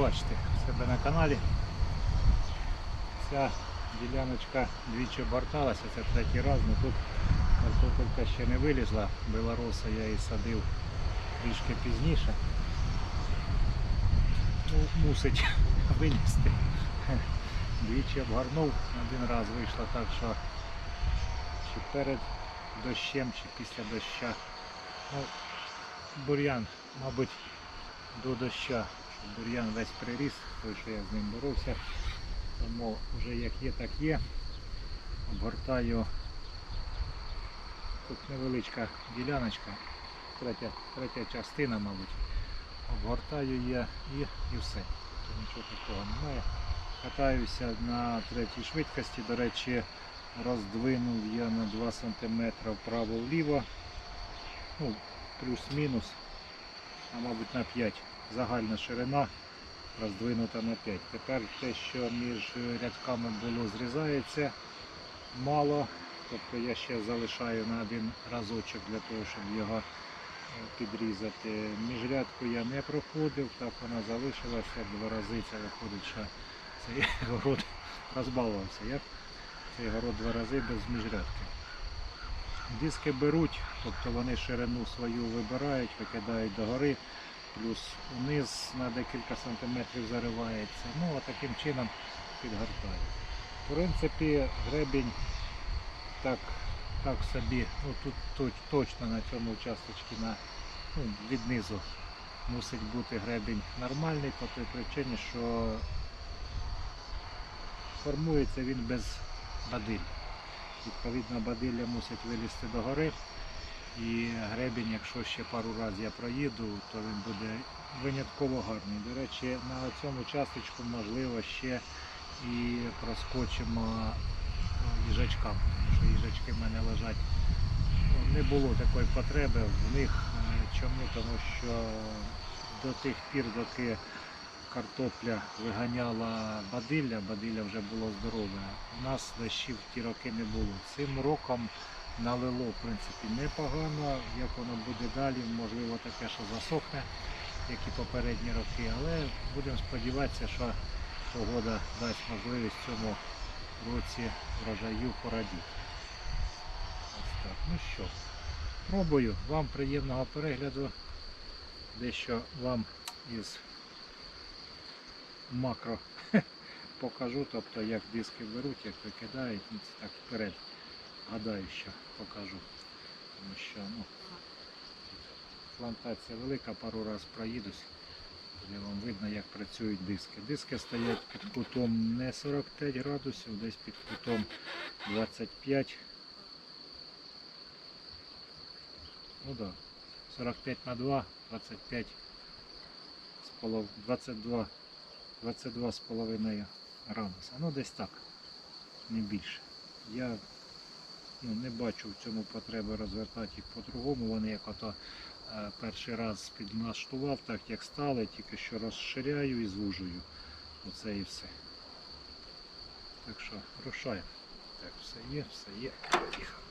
бачите себе на каналі. Ця діляночка двічі обгорталася, це третій раз, але тут картопелька ще не вилізла. Белороса я її садив трішки пізніше. Ну, мусить винести. Двічі обгорнув, один раз вийшло так, що чи перед дощем, чи після доща. Ну, бур'ян, мабуть, до доща, бур'ян весь приріс, той, що я з ним боровся. Тому вже як є, так є. Обгортаю тут невеличка діляночка, третя, третя частина, мабуть. Обгортаю я і, і все. Тут нічого такого немає. Катаюся на третій швидкості. До речі, роздвинув я на 2 см вправо-вліво. Ну, плюс-мінус, а мабуть на 5. Загальна ширина роздвинута на 5. Тепер те, що між рядками було зрізається мало. Тобто я ще залишаю на один разочок для того, щоб його е, підрізати. Міжрядку я не проходив, так вона залишилася два рази. Це виходить, що цей город розбалувався. Я цей город два рази без міжрядки. Диски беруть, тобто вони ширину свою вибирають, викидають догори, плюс униз на декілька сантиметрів заривається. Ну, а таким чином підгортаю. В принципі, гребінь так, так собі, ну тут точ- точно на цьому участочці на, ну, від низу мусить бути гребінь нормальний по той причині, що формується він без бадиль. Відповідно, бадилля мусить вилізти догори. І гребінь, якщо ще пару разів я проїду, то він буде винятково гарний. До речі, на цьому часточку можливо ще і проскочимо їжачкам, тому що їжачки в мене лежать. Не було такої потреби в них. Чому? Тому що до тих пір, доки картопля виганяла бадилля, бадилля вже було здорове. У нас дощів ті роки не було. Цим роком налило в принципі непогано. Як воно буде далі, можливо таке, що засохне, як і попередні роки, але будемо сподіватися, що погода дасть можливість цьому році врожаю порадіти. Ось так. Ну що, пробую. Вам приємного перегляду. Дещо вам із макро покажу, тобто як диски беруть, як викидають, це так вперед. Гадаю, що покажу. Тому що ну, плантація велика, пару разів проїдусь. Тоді вам видно, як працюють диски. Диски стоять під кутом не 45 градусів, десь під кутом 25. Ну да, 45 на 2, 25 з полов... 22, 22 з половиною градуса. Ну десь так, не більше. Я ну, не бачу в цьому потреби розвертати їх по-другому. Вони як ото е, перший раз підлаштував, так як стали, тільки що розширяю і звужую. Оце і все. Так що рушаємо. Так, все є, все є. Тихо.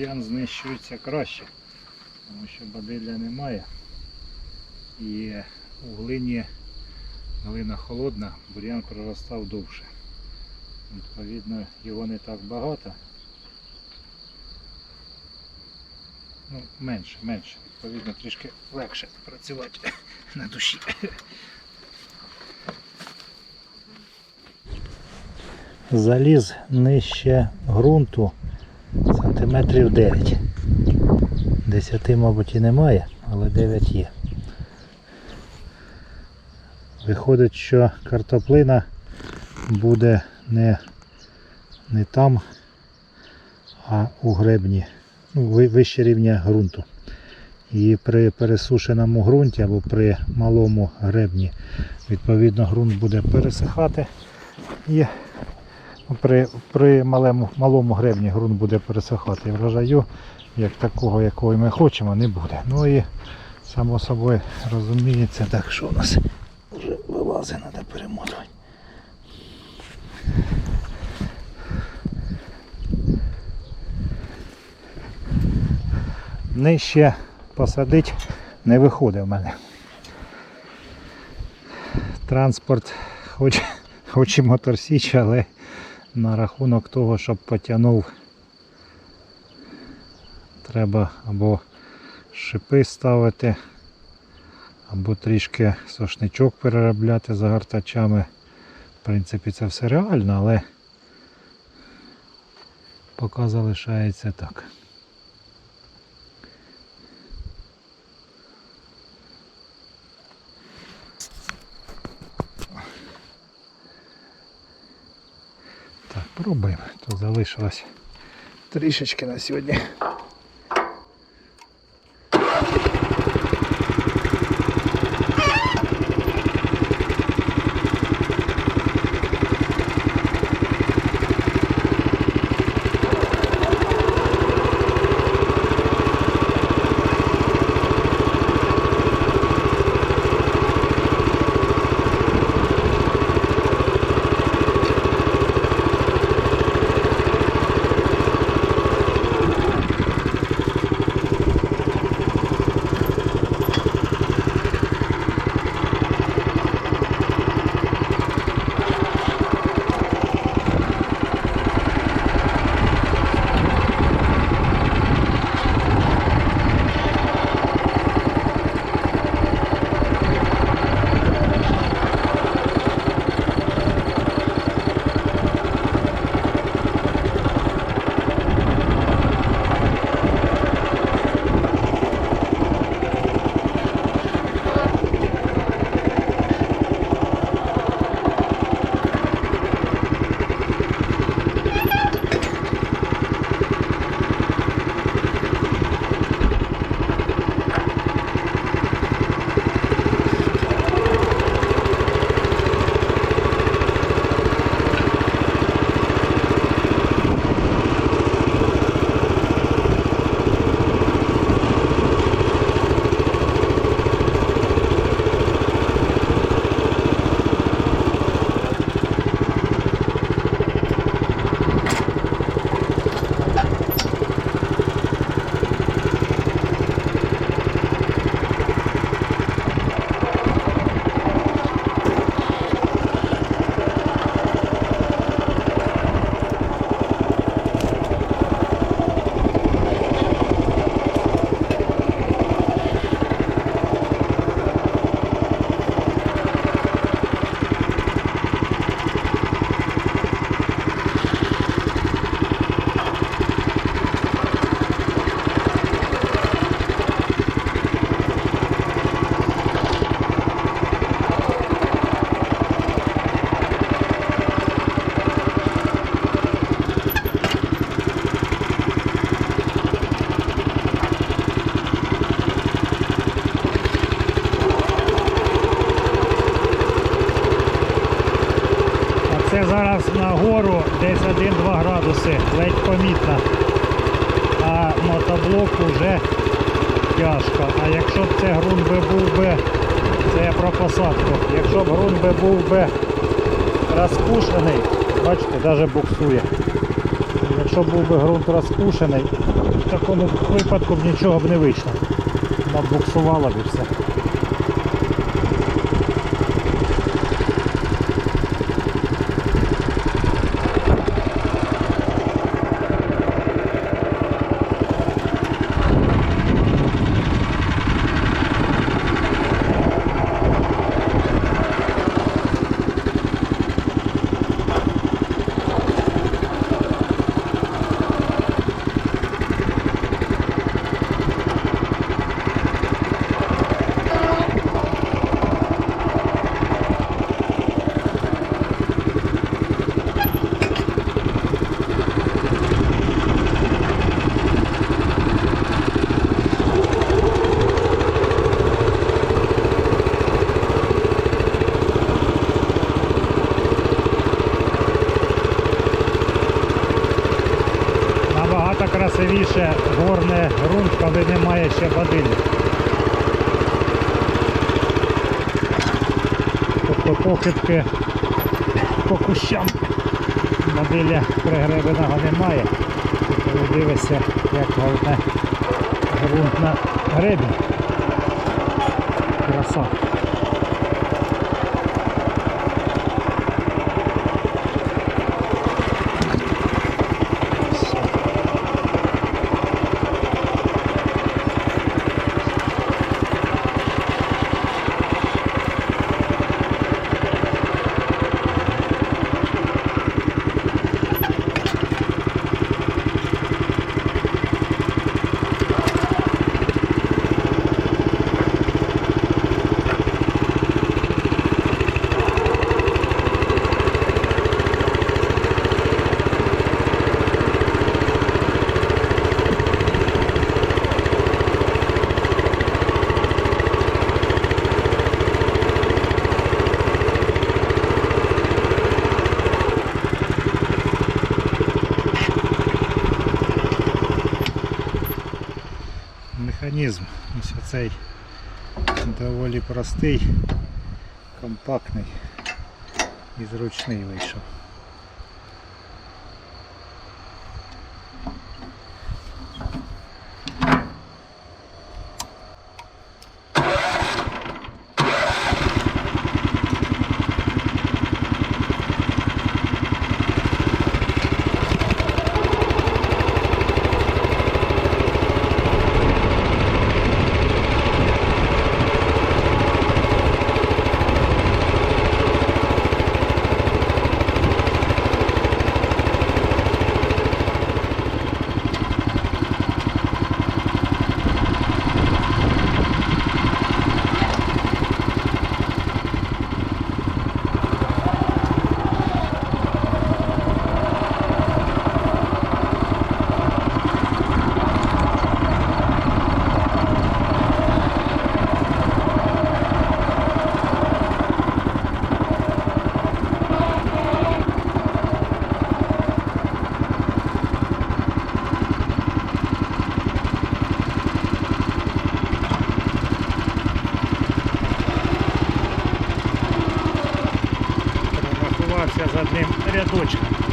Бур'ян знищується краще, тому що бадилля немає. І у глині глина холодна, бур'ян проростав довше. Відповідно, його не так багато. Ну, менше, менше. Відповідно, трішки легше працювати на душі. Заліз нижче ґрунту сантиметрів 9. 10, мабуть, і немає, але 9 є. Виходить, що картоплина буде не, не там, а у гребні, ну, вище рівня ґрунту. І при пересушеному ґрунті або при малому гребні, відповідно, ґрунт буде пересихати. І при, при малому, малому гребні ґрунт буде пересихати. Врожаю, як такого, якого ми хочемо, не буде. Ну і само собою розуміється, так що у нас вже вилазить, треба перемотувати. Нижче посадити не виходить в мене. Транспорт хоч, хоч і моторсіч, але на рахунок того, щоб потягнув, треба або шипи ставити, або трішки сошничок переробляти загортачами. В принципі, це все реально, але поки залишається так. Так, то залишилось трішечки на сьогодні. Ледь. А мотоблок вже тяжко. А якщо б це ґрунт би був би, це я про посадку, якщо б ґрунт би був би розпушений, бачите, навіть буксує. якщо був би ґрунт розпушений, в такому випадку б нічого б не вийшло. Набуксувало б і все. Похибки по кущам модиля пригребеного немає. Ви дивися, як головне грунт на гребі. Краса. Простий, компактний і зручний вийшов. Рахувався з одним рядочком.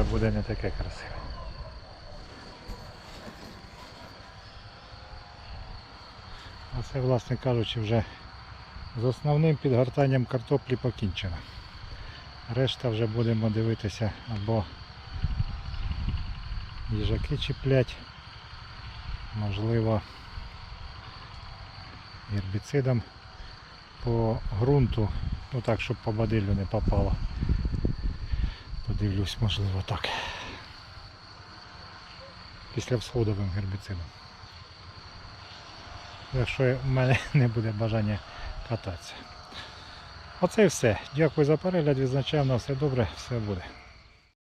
Вже буде не таке красиве. А це, власне кажучи, вже з основним підгортанням картоплі покінчено. Решта вже будемо дивитися або їжаки чіплять, можливо гербіцидом по ґрунту, ну так, щоб по бадилю не попало. Подивлюсь, можливо, так. Після всходовим гербіцидом. Якщо в мене не буде бажання кататися. Оце і все. Дякую за перегляд. Відзначаємо на все добре, все буде.